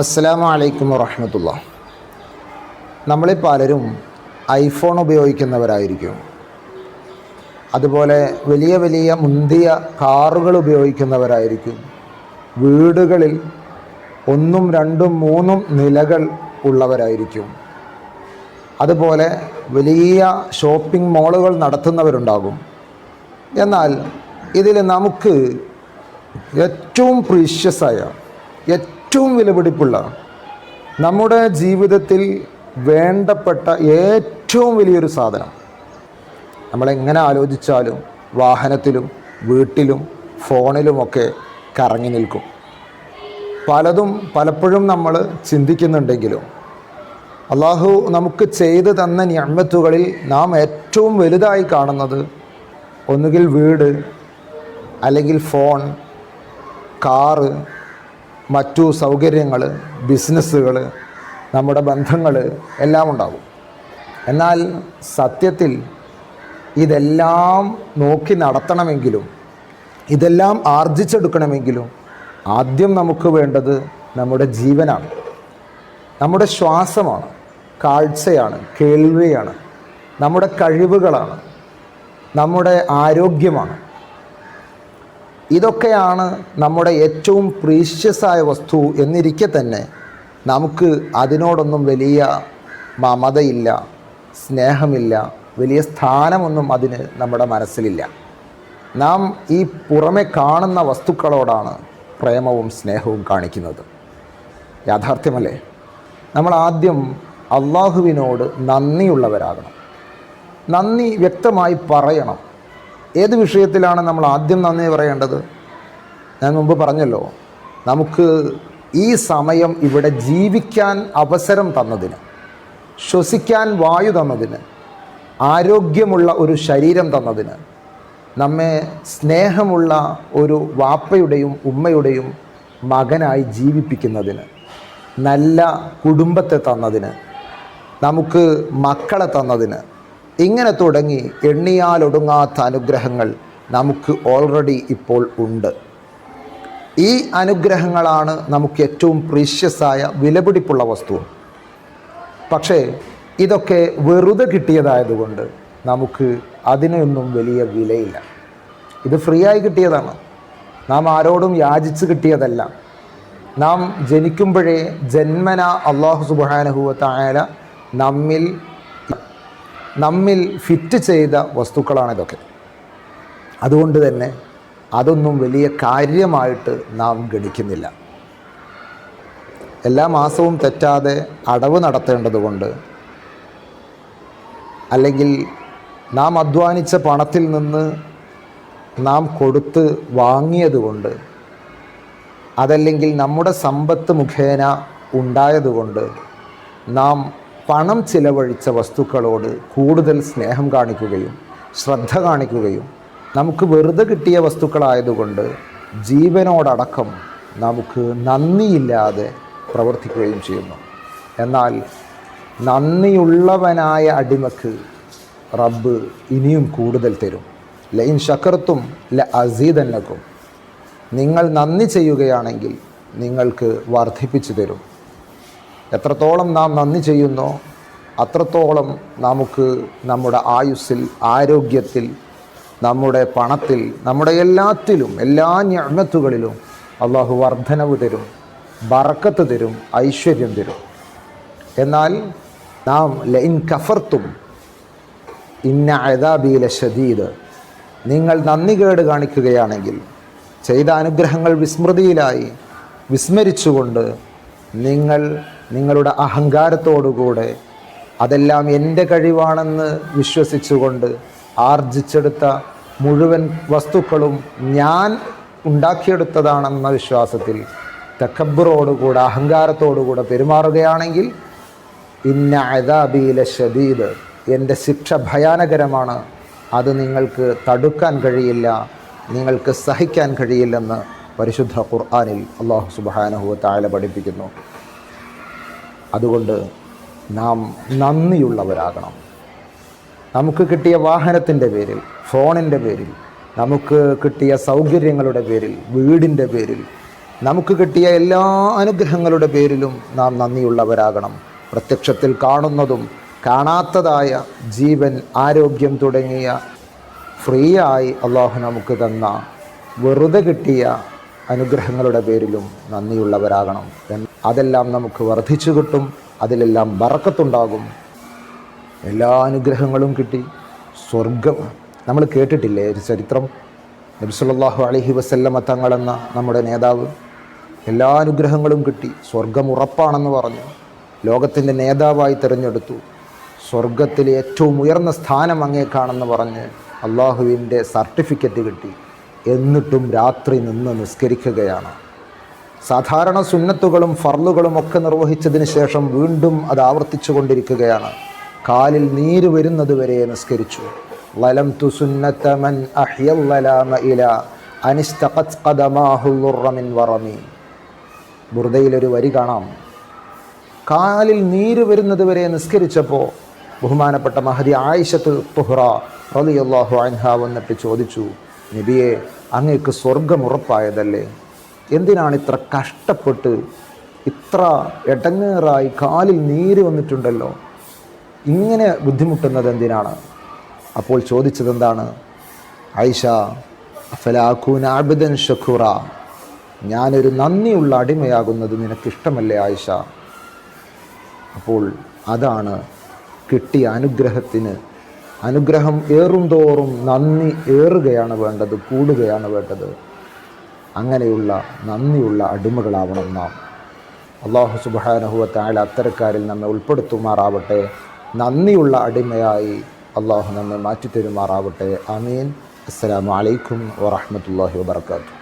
അസ്സലാമു അലൈക്കും വറഹമത്തുള്ള നമ്മളിൽ പലരും ഐഫോൺ ഉപയോഗിക്കുന്നവരായിരിക്കും. അതുപോലെ വലിയ വലിയ മുന്തിയ കാറുകൾ ഉപയോഗിക്കുന്നവരായിരിക്കും. വീടുകളിൽ ഒന്നും രണ്ടും മൂന്നും നിലകൾ ഉള്ളവരായിരിക്കും. അതുപോലെ വലിയ ഷോപ്പിംഗ് മോളുകൾ നടത്തുന്നവരുണ്ടാകും. എന്നാൽ ഇതിൽ നമുക്ക് ഏറ്റവും പ്രീഷ്യസായ ഏറ്റവും വിലപിടിപ്പുള്ള നമ്മുടെ ജീവിതത്തിൽ വേണ്ടപ്പെട്ട ഏറ്റവും വലിയൊരു സാധനം. നമ്മളെങ്ങനെ ആലോചിച്ചാലും വാഹനത്തിലും വീട്ടിലും ഫോണിലുമൊക്കെ കറങ്ങി നിൽക്കും. പലതും പലപ്പോഴും നമ്മൾ ചിന്തിക്കുന്നുണ്ടെങ്കിലും അള്ളാഹു നമുക്ക് ചെയ്തു തന്ന ഞമ്മത്തുകളിൽ നാം ഏറ്റവും വലുതായി കാണുന്നത് ഒന്നുകിൽ വീട് അല്ലെങ്കിൽ ഫോൺ കാറ് മറ്റു സൗകര്യങ്ങൾ ബിസിനസ്സുകൾ നമ്മുടെ ബന്ധങ്ങൾ എല്ലാം ഉണ്ടാകും എന്നാൽ സത്യത്തിൽ ഇതെല്ലാം നോക്കി നടത്തണമെങ്കിലും ഇതെല്ലാം ആർജിച്ചെടുക്കണമെങ്കിലും ആദ്യം നമുക്ക് വേണ്ടത് നമ്മുടെ ജീവനാണ്. നമ്മുടെ ശ്വാസമാണ് കാഴ്ചയാണ് കേൾവിയാണ്. നമ്മുടെ കഴിവുകളാണ്. നമ്മുടെ ആരോഗ്യമാണ്. ഇതൊക്കെയാണ് നമ്മുടെ ഏറ്റവും പ്രീഷ്യസായ വസ്തു എന്നിരിക്കെ തന്നെ നമുക്ക് അതിനോടൊന്നും വലിയ മമതയില്ല സ്നേഹമില്ല വലിയ സ്ഥാനമൊന്നും അതിന് നമ്മുടെ മനസ്സിലില്ല. നാം ഈ പുറമെ കാണുന്ന വസ്തുക്കളോടാണ് പ്രേമവും സ്നേഹവും കാണിക്കുന്നത്. യാഥാർത്ഥ്യമല്ലേ? നമ്മൾ ആദ്യം അള്ളാഹുവിനോട് നന്ദിയുള്ളവരാകണം. നന്ദി വ്യക്തമായി പറയണം. ഏത് വിഷയത്തിലാണ് നമ്മൾ ആദ്യം നന്ദി പറയേണ്ടത്? ഞാൻ മുമ്പ് പറഞ്ഞല്ലോ നമുക്ക് ഈ സമയം ഇവിടെ ജീവിക്കാൻ അവസരം തന്നതിന് ശ്വസിക്കാൻ വായു തന്നതിന് ആരോഗ്യമുള്ള ഒരു ശരീരം തന്നതിന് നമ്മെ സ്നേഹമുള്ള ഒരു വാപ്പയുടെയും ഉമ്മയുടെയും മകനായി ജീവിപ്പിക്കുന്നതിന് നല്ല കുടുംബത്തെ തന്നതിന് നമുക്ക് മക്കളെ തന്നതിന് ഇങ്ങനെ തുടങ്ങി എണ്ണിയാലൊടുങ്ങാത്ത അനുഗ്രഹങ്ങൾ നമുക്ക് ഓൾറെഡി ഇപ്പോൾ ഉണ്ട്. ഈ അനുഗ്രഹങ്ങളാണ് നമുക്ക് ഏറ്റവും പ്രീഷ്യസായ വിലപിടിപ്പുള്ള വസ്തു പക്ഷേ ഇതൊക്കെ വെറുതെ കിട്ടിയതായതുകൊണ്ട് നമുക്ക് അതിനൊന്നും വലിയ വിലയില്ല. ഇത് ഫ്രീ ആയി കിട്ടിയതാണ്. നാം ആരോടും യാചിച്ച് കിട്ടിയതല്ല. നാം ജനിക്കുമ്പോഴേ ജന്മന അള്ളാഹു സുബാനഹുവത്തായ നമ്മിൽ നമ്മിൽ ഫിറ്റ് ചെയ്ത വസ്തുക്കളാണ് ഇതൊക്കെ. അതുകൊണ്ട് തന്നെ അതൊന്നും വലിയ കാര്യമായിട്ട് നാം ഗണിക്കുന്നില്ല. എല്ലാ മാസവും തെറ്റാതെ അടവ് നടത്തേണ്ടതുകൊണ്ട് അല്ലെങ്കിൽ നാം അധ്വാനിച്ച പണത്തിൽ നിന്ന് നാം കൊടുത്ത് വാങ്ങിയതുകൊണ്ട് അതല്ലെങ്കിൽ നമ്മുടെ സമ്പത്ത് മുഖേന ഉണ്ടായതുകൊണ്ട് നാം പണം ചിലവഴിച്ച വസ്തുക്കളോട് കൂടുതൽ സ്നേഹം കാണിക്കുകയും ശ്രദ്ധ കാണിക്കുകയും നമുക്ക് വെറുതെ കിട്ടിയ വസ്തുക്കളായതുകൊണ്ട് ജീവനോടടക്കം നമുക്ക് നന്ദിയില്ലാതെ പ്രവർത്തിക്കുകയും ചെയ്യുന്നു. എന്നാൽ നന്ദിയുള്ളവനായ അടിമക്ക് റബ്ബ് ഇനിയും കൂടുതൽ തരും. ലൈൻ ഷക്കർത്തും ല അസീതന്നക്കും നിങ്ങൾ നന്ദി ചെയ്യുകയാണെങ്കിൽ നിങ്ങൾക്ക് വർദ്ധിപ്പിച്ചു തരും. എത്രത്തോളം നാം നന്ദി ചെയ്യുന്നോ അത്രത്തോളം നമുക്ക് നമ്മുടെ ആയുസ്സിൽ ആരോഗ്യത്തിൽ നമ്മുടെ പണത്തിൽ നമ്മുടെ എല്ലാത്തിലും എല്ലാ ഞാമത്തുകളിലും അള്ളാഹു വർധനവ് തരും ബറക്കത്ത് തരും ഐശ്വര്യം തരും. എന്നാൽ നാം ലൈൻ കഫർത്തും ഇന്ന അതാബീല ഷദീദ് നിങ്ങൾ നന്ദികേട് കാണിക്കുകയാണെങ്കിൽ ചെയ്ത അനുഗ്രഹങ്ങൾ വിസ്മൃതിയിലായി വിസ്മരിച്ചുകൊണ്ട് നിങ്ങൾ നിങ്ങളുടെ അഹങ്കാരത്തോടുകൂടെ അതെല്ലാം എന്റെ കഴിവാണെന്ന് വിശ്വസിച്ചുകൊണ്ട് ആർജിച്ചെടുത്ത മുഴുവൻ വസ്തുക്കളും ഞാൻ ഉണ്ടാക്കിയെടുത്തതാണെന്ന വിശ്വാസത്തിൽ തക്കബറോടുകൂടെ അഹങ്കാരത്തോടുകൂടെ പെരുമാറുകയാണെങ്കിൽ ഇന്ന അതാബീല ഷദീദ് എന്റെ ശിക്ഷ ഭയാനകരമാണ്. അത് നിങ്ങൾക്ക് തടുക്കാൻ കഴിയില്ല നിങ്ങൾക്ക് സഹിക്കാൻ കഴിയില്ലെന്ന് പരിശുദ്ധ ഖുർആാനിൽ അള്ളാഹു സുബാനഹുവ താല പഠിപ്പിക്കുന്നു. അതുകൊണ്ട് നാം നന്ദിയുള്ളവരാകണം. നമുക്ക് കിട്ടിയ വാഹനത്തിന്റെ പേരിൽ ഫോണിന്റെ പേരിൽ നമുക്ക് കിട്ടിയ സൗകര്യങ്ങളുടെ പേരിൽ വീടിന്റെ പേരിൽ നമുക്ക് കിട്ടിയ എല്ലാ അനുഗ്രഹങ്ങളുടെ പേരിലും നാം നന്ദിയുള്ളവരാകണം. പ്രത്യക്ഷത്തിൽ കാണുന്നതും കാണാത്തതായ ജീവൻ ആരോഗ്യം തുടങ്ങിയ ഫ്രീ ആയി അള്ളാഹു നമുക്ക് തന്ന വെറുതെ കിട്ടിയ അനുഗ്രഹങ്ങളുടെ പേരിലും നന്ദിയുള്ളവരാകണം. അതെല്ലാം നമുക്ക് വർദ്ധിച്ചു കിട്ടും അതിലെല്ലാം ബറക്കത്തുണ്ടാകും. എല്ലാ അനുഗ്രഹങ്ങളും കിട്ടി. സ്വർഗം നമ്മൾ കേട്ടിട്ടില്ലേ ഒരു ചരിത്രം? നബിസുല്ലാഹു അലഹി വസല്ലമ തങ്ങളെന്ന നമ്മുടെ നേതാവ് എല്ലാ അനുഗ്രഹങ്ങളും കിട്ടി. സ്വർഗം ഉറപ്പാണെന്ന് പറഞ്ഞു. ലോകത്തിന്റെ നേതാവായി തിരഞ്ഞെടുത്തു. സ്വർഗത്തിലെ ഏറ്റവും ഉയർന്ന സ്ഥാനം അങ്ങേക്കാണെന്ന് പറഞ്ഞ് അള്ളാഹുവിന്റെ സർട്ടിഫിക്കറ്റ് കിട്ടി. എന്നിട്ടും രാത്രി നിന്ന് നിസ്കരിക്കുകയാണ്. സാധാരണ സുന്നത്തുകളും ഫർലുകളും ഒക്കെ നിർവഹിച്ചതിന് ശേഷം വീണ്ടും അത് ആവർത്തിച്ചു കൊണ്ടിരിക്കുകയാണ്. കാലിൽ നീര് വരുന്നത് വരെ നിസ്കരിച്ചു. വലം തു സുന്നത്തമൻ ഇല ളുർറ മിൻ വറമി. ബുർദയിലൊരു വരി കാണാം. കാലിൽ നീര് വരുന്നത് വരെ നിസ്കരിച്ചപ്പോൾ ബഹുമാനപ്പെട്ട മഹദി ആയിഷത്ത് തുഹ്റ റളിയല്ലാഹു അൻഹ വന്നിട്ട് ചോദിച്ചു നബിയെ അങ്ങേക്ക് സ്വർഗം ഉറപ്പായതല്ലേ? എന്തിനാണ് ഇത്ര കഷ്ടപ്പെട്ട് ഇത്ര എടങ്ങേറായി കാലിൽ നീര് വന്നിട്ടുണ്ടല്ലോ? ഇങ്ങനെ ബുദ്ധിമുട്ടുന്നത് എന്തിനാണ്? അപ്പോൾ ചോദിച്ചത് എന്താണ് ഐഷ അഫലാഖൂൻ ആബിദൻ ഷഖുറ ഞാനൊരു നന്ദിയുള്ള അടിമയാകുന്നത് നിനക്കിഷ്ടമല്ലേ ആയിഷ? അപ്പോൾ അതാണ് കിട്ടിയ അനുഗ്രഹത്തിന് അനുഗ്രഹം ഏറും തോറും നന്ദി ഏറുകയാണ് വേണ്ടത് കൂടുകയാണ് വേണ്ടത്. അങ്ങനെയുള്ള നന്ദിയുള്ള അടിമകളാവണം നാം. അള്ളാഹു സുബാനഹുവത്തായ അത്തരക്കാരിൽ നമ്മെ ഉൾപ്പെടുത്തുമാറാവട്ടെ. നന്ദിയുള്ള അടിമയായി അള്ളാഹു നമ്മെ മാറ്റിത്തരുമാറാവട്ടെ. അമീൻ അസ്സലാമു അലൈക്കും വറഹമത്തല്ലാഹി വാബർക്കാത്തു